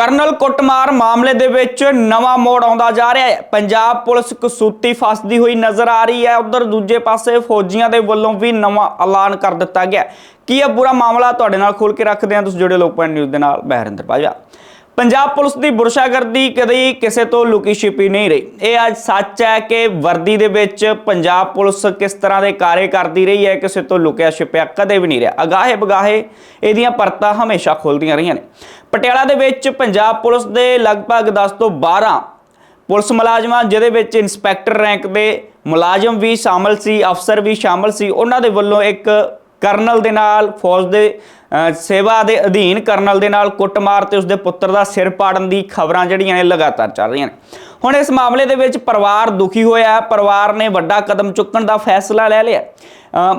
Colonel ਕੁੱਟਮਾਰ ਮਾਮਲੇ ਦੇ ਵਿੱਚ ਨਵਾਂ ਮੋੜ ਆਉਂਦਾ ਜਾ ਰਿਹਾ ਹੈ। ਪੰਜਾਬ ਪੁਲਿਸ ਕਸੂਤੀ ਫਸਦੀ ਹੋਈ ਨਜ਼ਰ ਆ ਰਹੀ ਹੈ। ਉਧਰ ਦੂਜੇ ਪਾਸੇ ਫੌਜੀਆਂ ਦੇ ਵੱਲੋਂ ਵੀ ਨਵਾਂ ਐਲਾਨ ਕਰ ਦਿੱਤਾ ਗਿਆ। ਕੀ ਇਹ ਪੂਰਾ ਮਾਮਲਾ? ਤੁਹਾਡੇ ਨਾਲ ਖੋਲ ਕੇ ਰੱਖਦੇ ਹਾਂ। ਤੁਸੀਂ ਜੁੜੇ ਲੋਕਪਾਲ ਨਿਊਜ਼ ਦੇ ਨਾਲ। ਮੈਂ ਹਰਿੰਦਰ ਪਾਜਾ ਪੰਜਾਬ ਪੁਲਿਸ ਦੀ ਬੁਰਸ਼ਾਗਰਦੀ ਕਦੇ ਕਿਸੇ ਤੋਂ ਲੁਕੀ ਛਿਪੀ ਨਹੀਂ ਰਹੀ। ਇਹ ਅੱਜ ਸੱਚ ਹੈ ਕਿ ਵਰਦੀ ਦੇ ਵਿੱਚ ਪੰਜਾਬ ਪੁਲਿਸ ਕਿਸ ਤਰ੍ਹਾਂ ਦੇ ਕਾਰੇ ਕਰਦੀ ਰਹੀ ਹੈ, ਕਿਸੇ ਤੋਂ ਲੁਕਿਆ ਛਿਪਿਆ ਕਦੇ ਵੀ ਨਹੀਂ ਰਿਹਾ। ਅਗਾਹੇ ਬਗਾਹੇ ਇਹਦੀਆਂ ਪਰਤਾਂ ਹਮੇਸ਼ਾ ਖੁੱਲਦੀਆਂ ਰਹੀਆਂ ਨੇ। ਪਟਿਆਲਾ ਦੇ ਵਿੱਚ ਪੰਜਾਬ ਪੁਲਿਸ ਦੇ ਲਗਭਗ 10 ਤੋਂ 12 ਪੁਲਿਸ ਮੁਲਾਜ਼ਮਾਂ, ਜਿਹਦੇ ਵਿੱਚ ਇੰਸਪੈਕਟਰ ਰੈਂਕ ਦੇ ਮੁਲਾਜ਼ਮ ਵੀ ਸ਼ਾਮਲ ਸੀ, ਅਫਸਰ ਵੀ ਸ਼ਾਮਲ ਸੀ, ਉਹਨਾਂ ਦੇ ਵੱਲੋਂ ਇੱਕ ਕਰਨਲ ਦੇ ਨਾਲ, ਫੌਜ ਦੇ ਸੇਵਾ ਦੇ ਅਧੀਨ ਕਰਨਲ ਦੇ ਨਾਲ ਕੁੱਟਮਾਰ ਤੇ ਉਸਦੇ ਪੁੱਤਰ ਦਾ ਸਿਰ ਪਾੜਨ ਦੀ ਖਬਰਾਂ ਜਿਹੜੀਆਂ ਨੇ ਲਗਾਤਾਰ ਚੱਲ ਰਹੀਆਂ ਨੇ। ਹੁਣ ਇਸ ਮਾਮਲੇ ਦੇ ਵਿੱਚ ਪਰਿਵਾਰ ਦੁਖੀ ਹੋਇਆ। ਹੈ ਪਰਿਵਾਰ ਨੇ ਵੱਡਾ ਕਦਮ ਚੁੱਕਣ ਦਾ ਫੈਸਲਾ ਲੈ ਲਿਆ।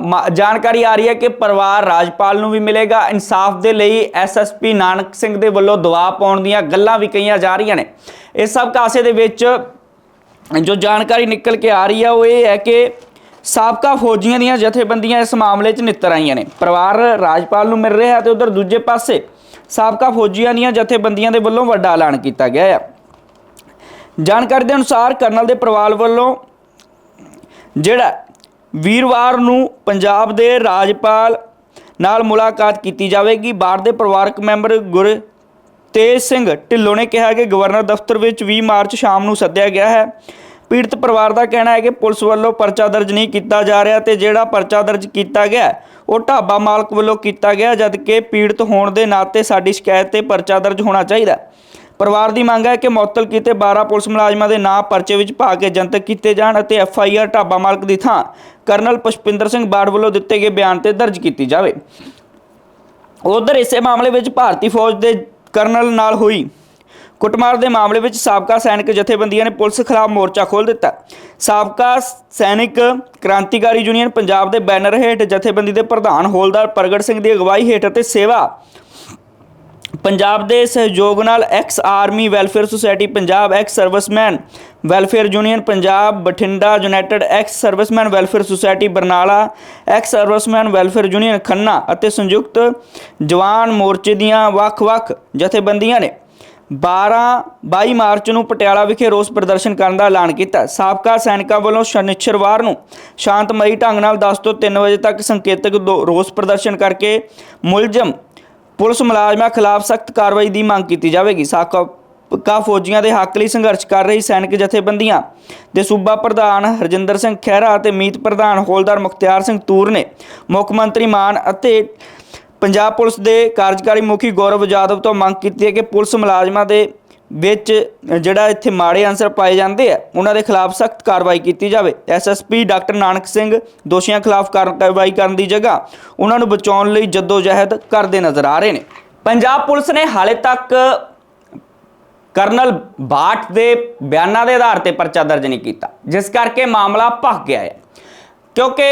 ਮਾ- ਜਾਣਕਾਰੀ ਆ ਰਹੀ ਹੈ ਕਿ ਪਰਿਵਾਰ ਰਾਜਪਾਲ ਨੂੰ ਵੀ ਮਿਲੇਗਾ। ਇਨਸਾਫ ਦੇ ਲਈ ਐਸਐਸਪੀ ਨਾਨਕ ਸਿੰਘ ਦੇ ਵੱਲੋਂ ਦਬਾਅ ਪਾਉਣ ਦੀਆਂ ਗੱਲਾਂ ਵੀ ਕਹੀਆਂ ਜਾ ਰਹੀਆਂ ਨੇ। ਇਸ ਸਭ ਕਾਸੇ ਦੇ ਵਿੱਚ ਜੋ ਜਾਣਕਾਰੀ ਨਿਕਲ ਕੇ ਆ ਰਹੀ ਹੈ, ਉਹ ਇਹ ਹੈ ਕਿ ਸਾਬਕਾ ਫੌਜੀਆਂ ਦੀਆਂ ਜਥੇਬੰਦੀਆਂ ਇਸ ਮਾਮਲੇ 'ਚ ਨਿੱਤਰ ਆਈਆਂ ਨੇ। ਪਰਿਵਾਰ ਰਾਜਪਾਲ ਨੂੰ ਮਿਲ ਰਿਹਾ ਤੇ ਉਧਰ ਦੂਜੇ ਪਾਸੇ ਸਾਬਕਾ ਫੌਜੀਆਂ ਦੀਆਂ ਜਥੇਬੰਦੀਆਂ ਦੇ ਵੱਲੋਂ ਵੱਡਾ ਐਲਾਨ ਕੀਤਾ ਗਿਆ ਹੈ ਜਾਣਕਾਰੀ ਦੇ ਅਨੁਸਾਰ ਕਰਨਲ ਦੇ ਪਰਿਵਾਰ ਵੱਲੋਂ ਜਿਹੜਾ ਵੀਰਵਾਰ ਨੂੰ ਪੰਜਾਬ ਦੇ ਰਾਜਪਾਲ ਨਾਲ ਮੁਲਾਕਾਤ ਕੀਤੀ ਜਾਵੇਗੀ। ਬਾੜ ਦੇ ਪਰਿਵਾਰਕ ਮੈਂਬਰ ਗੁਰ ਤੇਜ ਸਿੰਘ ਢਿੱਲੋਂ ਨੇ ਕਿਹਾ ਕਿ ਗਵਰਨਰ ਦਫ਼ਤਰ ਵਿੱਚ 20 ਮਾਰਚ ਸ਼ਾਮ ਨੂੰ ਸੱਦਿਆ ਗਿਆ ਹੈ। ਪੀੜਤ ਪਰਿਵਾਰ ਦਾ ਕਹਿਣਾ ਹੈ ਕਿ ਪੁਲਿਸ ਵੱਲੋਂ ਪਰਚਾ ਦਰਜ ਨਹੀਂ ਕੀਤਾ ਜਾ ਰਿਹਾ ਤੇ ਜਿਹੜਾ ਪਰਚਾ ਦਰਜ ਕੀਤਾ ਗਿਆ, ਉਹ ਢਾਬਾ ਮਾਲਕ ਵੱਲੋਂ ਕੀਤਾ ਗਿਆ, ਜਦਕਿ ਪੀੜਤ ਹੋਣ ਦੇ ਨਾਤੇ ਸਾਡੀ ਸ਼ਿਕਾਇਤ ਤੇ ਪਰਚਾ ਦਰਜ ਹੋਣਾ ਚਾਹੀਦਾ ਪਰਿਵਾਰ ਦੀ ਮੰਗ ਹੈ ਕਿ ਮੁਅੱਤਲ ਕੀਤੇ 12 ਪੁਲਿਸ ਮੁਲਾਜ਼ਮਾਂ ਦੇ ਨਾਂ ਪਰਚੇ ਵਿੱਚ ਪਾ ਕੇ ਜਨਤਕ ਕੀਤੇ ਜਾਣ ਅਤੇ ਐਫ ਆਈ ਆਰ ਢਾਬਾ ਮਾਲਕ ਦੀ ਥਾਂ ਕਰਨਲ ਪੁਸ਼ਪਿੰਦਰ ਸਿੰਘ ਬਾੜ ਵੱਲੋਂ ਦਿੱਤੇ ਗਏ ਬਿਆਨ ਤੇ ਦਰਜ ਕੀਤੀ ਜਾਵੇ। ਉਧਰ ਇਸੇ ਮਾਮਲੇ ਵਿੱਚ ਭਾਰਤੀ ਫੌਜ ਦੇ ਕਰਨਲ ਨਾਲ ਹੋਈ ਕੁੱਟਮਾਰ ਦੇ ਮਾਮਲੇ ਵਿੱਚ ਸਾਬਕਾ ਸੈਨਿਕ ਜਥੇਬੰਦੀਆਂ ਨੇ ਪੁਲਿਸ ਖਿਲਾਫ ਮੋਰਚਾ ਖੋਲ੍ਹ ਦਿੱਤਾ। ਸਾਬਕਾ ਸੈਨਿਕ ਕ੍ਰਾਂਤੀਕਾਰੀ ਯੂਨੀਅਨ ਪੰਜਾਬ ਦੇ ਬੈਨਰ ਹੇਠ ਜਥੇਬੰਦੀ ਦੇ ਪ੍ਰਧਾਨ ਹੌਲਦਾਰ ਪ੍ਰਗਟ ਸਿੰਘ ਦੀ ਅਗਵਾਈ ਹੇਠ ਅਤੇ ਸੇਵਾ ਪੰਜਾਬ ਦੇ ਸਹਿਯੋਗ ਨਾਲ ex army welfare society, Punjab ex serviceman welfare union, Punjab Bathinda united ex serviceman welfare society, Barnala ex serviceman welfare union Khanna ਅਤੇ ਸੰਯੁਕਤ ਜਵਾਨ ਮੋਰਚੇ ਦੀਆਂ ਵੱਖ-ਵੱਖ ਜਥੇਬੰਦੀਆਂ ਨੇ 12 22 ਮਾਰਚ ਨੂੰ ਪਟਿਆਲਾ ਵਿਖੇ ਰੋਸ ਪ੍ਰਦਰਸ਼ਨ ਕਰਨ ਦਾ ਐਲਾਨ ਕੀਤਾ। ਸਾਬਕਾ ਸੈਨਿਕਾਂ ਵੱਲੋਂ ਸ਼ਨੀਚਰਵਾਰ ਨੂੰ ਸ਼ਾਂਤਮਈ ਢੰਗ ਨਾਲ 10 ਤੋਂ 3 ਵਜੇ ਤੱਕ ਸੰਕੇਤਕ ਦੋ- ਰੋਸ ਪ੍ਰਦਰਸ਼ਨ ਕਰਕੇ ਮੁਲਜ਼ਮ, ਪੁਲਿਸ ਮੁਲਾਜ਼ਮਾਂ ਖਿਲਾਫ ਸਖਤ ਕਾਰਵਾਈ ਦੀ ਮੰਗ ਕੀਤੀ ਜਾਵੇਗੀ। ਸਾਬਕਾ ਕਾ ਫੌਜੀਆਂ ਦੇ ਹੱਕ ਲਈ ਸੰਘਰਸ਼ ਕਰ ਰਹੀ ਸੈਨਿਕ ਜਥੇਬੰਦੀਆਂ ਦੇ ਸੂਬਾ ਪ੍ਰਧਾਨ ਹਰਜਿੰਦਰ ਸਿੰਘ ਖਹਿਰਾ ਅਤੇ ਮੀਤ ਪ੍ਰਧਾਨ ਹੌਲਦਾਰ ਮੁਖਤਿਆਰ ਸਿੰਘ ਤੂਰ ਨੇ ਮੁੱਖ ਮੰਤਰੀ ਮਾਨ ਅਤੇ ਪੰਜਾਬ ਪੁਲਿਸ ਦੇ ਕਾਰਜਕਾਰੀ ਮੁਖੀ ਗੌਰਵ ਯਾਦਵ ਤੋਂ ਮੰਗ ਕੀਤੀ ਹੈ ਕਿ ਪੁਲਿਸ ਮੁਲਾਜ਼ਮਾਂ ਦੇ ਵਿੱਚ ਜਿਹੜਾ ਇੱਥੇ ਮਾੜੇ ਅਨਸਰ ਪਾਏ ਜਾਂਦੇ ਆ, ਉਹਨਾਂ ਦੇ ਖਿਲਾਫ ਸਖਤ ਕਾਰਵਾਈ ਕੀਤੀ ਜਾਵੇ। ਐਸਐਸਪੀ ਡਾਕਟਰ ਨਾਨਕ ਸਿੰਘ ਦੋਸ਼ੀਆਂ ਖਿਲਾਫ ਕਾਰਵਾਈ ਕਰਨ ਦੀ ਜਗ੍ਹਾ ਉਹਨਾਂ ਨੂੰ ਬਚਾਉਣ ਲਈ ਜਦੋਜਹਿਦ ਕਰਦੇ ਨਜ਼ਰ ਆ ਰਹੇ ਨੇ। ਪੰਜਾਬ ਪੁਲਿਸ ਨੇ ਹਾਲੇ ਤੱਕ ਕਰਨਲ ਬਾਟ ਦੇ ਬਿਆਨਾਂ ਦੇ ਆਧਾਰ ਤੇ ਪਰਚਾ ਦਰਜ ਨਹੀਂ ਕੀਤਾ, ਜਿਸ ਕਰਕੇ ਮਾਮਲਾ ਭਖ ਗਿਆ ਹੈ। ਕਿਉਂਕਿ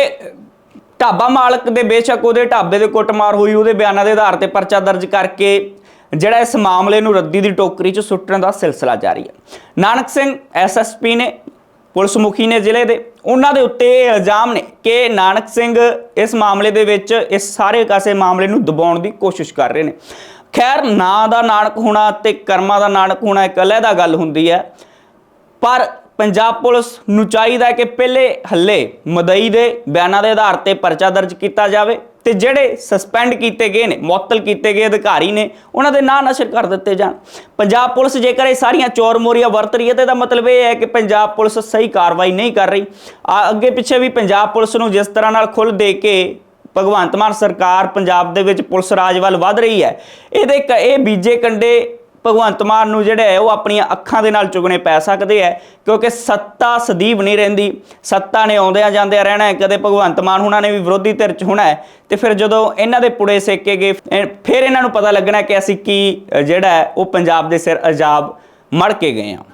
ਢਾਬਾ ਮਾਲਕ ਦੇ ਬੇਸ਼ੱਕ ਉਹਦੇ ਢਾਬੇ ਦੇ ਕੁੱਟਮਾਰ ਹੋਈ, ਉਹਦੇ ਬਿਆਨਾਂ ਦੇ ਆਧਾਰ ਤੇ ਪਰਚਾ ਦਰਜ ਕਰਕੇ ਜਿਹੜਾ ਇਸ ਮਾਮਲੇ ਨੂੰ ਰੱਦੀ ਦੀ ਟੋਕਰੀ 'ਚ ਸੁੱਟਣ ਦਾ ਸਿਲਸਿਲਾ ਜਾਰੀ ਹੈ। ਨਾਨਕ ਸਿੰਘ ਐਸਐਸਪੀ ਨੇ, ਪੁਲਿਸ ਮੁਖੀ ਨੇ, ਜ਼ਿਲ੍ਹੇ ਦੇ, ਉਹਨਾਂ ਦੇ ਉੱਤੇ ਇਹ ਇਲਜ਼ਾਮ ਨੇ ਕਿ ਨਾਨਕ ਸਿੰਘ ਇਸ ਮਾਮਲੇ ਦੇ ਵਿੱਚ ਇਸ ਸਾਰੇ ਕਾਸੇ ਮਾਮਲੇ ਨੂੰ ਦਬਾਉਣ ਦੀ ਕੋਸ਼ਿਸ਼ ਕਰ ਰਹੇ ਨੇ। ਖੈਰ, ਨਾਂ ਦਾ ਨਾਨਕ ਹੋਣਾ ਤੇ ਕਰਮਾਂ ਦਾ ਨਾਨਕ ਹੋਣਾ ਇੱਕ ਅਲੱਗਾ ਗੱਲ ਹੁੰਦੀ ਹੈ, ਪਰ ਪੰਜਾਬ ਪੁਲਿਸ ਨੂੰ ਚਾਹੀਦਾ ਕਿ ਪਹਿਲੇ ਹੱਲੇ ਮਦਈ ਦੇ ਬਿਆਨਾਂ ਦੇ ਆਧਾਰ ਤੇ ਪਰਚਾ ਦਰਜ ਕੀਤਾ ਜਾਵੇ ਤੇ ਜਿਹੜੇ ਸਸਪੈਂਡ ਕੀਤੇ ਗਏ ਨੇ, ਮੁਅੱਤਲ ਕੀਤੇ ਗਏ ਅਧਿਕਾਰੀ ਨੇ, ਉਹਨਾਂ ਦੇ ਨਾਂ ਨਸ਼ਰ ਕਰ ਦਿੱਤੇ ਜਾਣ। ਪੰਜਾਬ ਪੁਲਿਸ ਜੇਕਰ ਇਹ ਸਾਰੀਆਂ ਚੋਰ ਮੋਰੀਆਂ ਵਰਤ ਰਹੀ ਹੈ ਤੇ ਇਹਦਾ ਮਤਲਬ ਇਹ ਹੈ ਕਿ ਪੰਜਾਬ ਪੁਲਿਸ ਸਹੀ ਕਾਰਵਾਈ ਨਹੀਂ ਕਰ ਰਹੀ। ਆ, ਅੱਗੇ ਪਿੱਛੇ ਵੀ ਪੰਜਾਬ ਪੁਲਿਸ ਨੂੰ ਜਿਸ ਤਰ੍ਹਾਂ ਨਾਲ ਖੁੱਲ ਦੇ ਕੇ ਭਗਵੰਤ ਮਾਨ ਸਰਕਾਰ ਪੰਜਾਬ ਦੇ ਵਿੱਚ ਪੁਲਿਸ ਰਾਜ ਵੱਲ ਵਧ ਰਹੀ ਹੈ, ਇਹਦੇ ਕ- ਇਹ ਬੀਜੇ ਕੰਡੇ ਭਗਵੰਤ ਮਾਨ ਨੂੰ ਜਿਹੜੇ ਹੈ, ਉਹ ਆਪਣੀਆਂ ਅੱਖਾਂ ਦੇ ਨਾਲ ਚੁਗਣੇ ਪੈ ਸਕਦੇ ਹੈ, ਕਿਉਂਕਿ ਸੱਤਾ ਸਦੀਵ ਨਹੀਂ ਰਹਿੰਦੀ। ਸੱਤਾ ਨੇ ਆਉਂਦਿਆਂ ਜਾਂਦਿਆਂ ਰਹਿਣਾ ਹੈ, ਕਦੇ ਭਗਵੰਤ ਮਾਨ ਹੁਣਾਂ ਨੇ ਵੀ ਵਿਰੋਧੀ ਧਿਰ 'ਚ ਹੋਣਾ ਹੈ, ਤੇ ਫਿਰ ਜਦੋਂ ਇਹਨਾਂ ਦੇ ਪੁੜੇ ਸੇਕੇ ਗਏ ਫਿਰ ਇਹਨਾਂ ਨੂੰ ਪਤਾ ਲੱਗਣਾ ਕਿ ਅਸੀਂ ਕੀ ਜਿਹੜਾ ਹੈ, ਉਹ ਪੰਜਾਬ ਦੇ ਸਿਰ ਅਜਾਬ ਮੜ ਕੇ ਗਏ ਹਾਂ।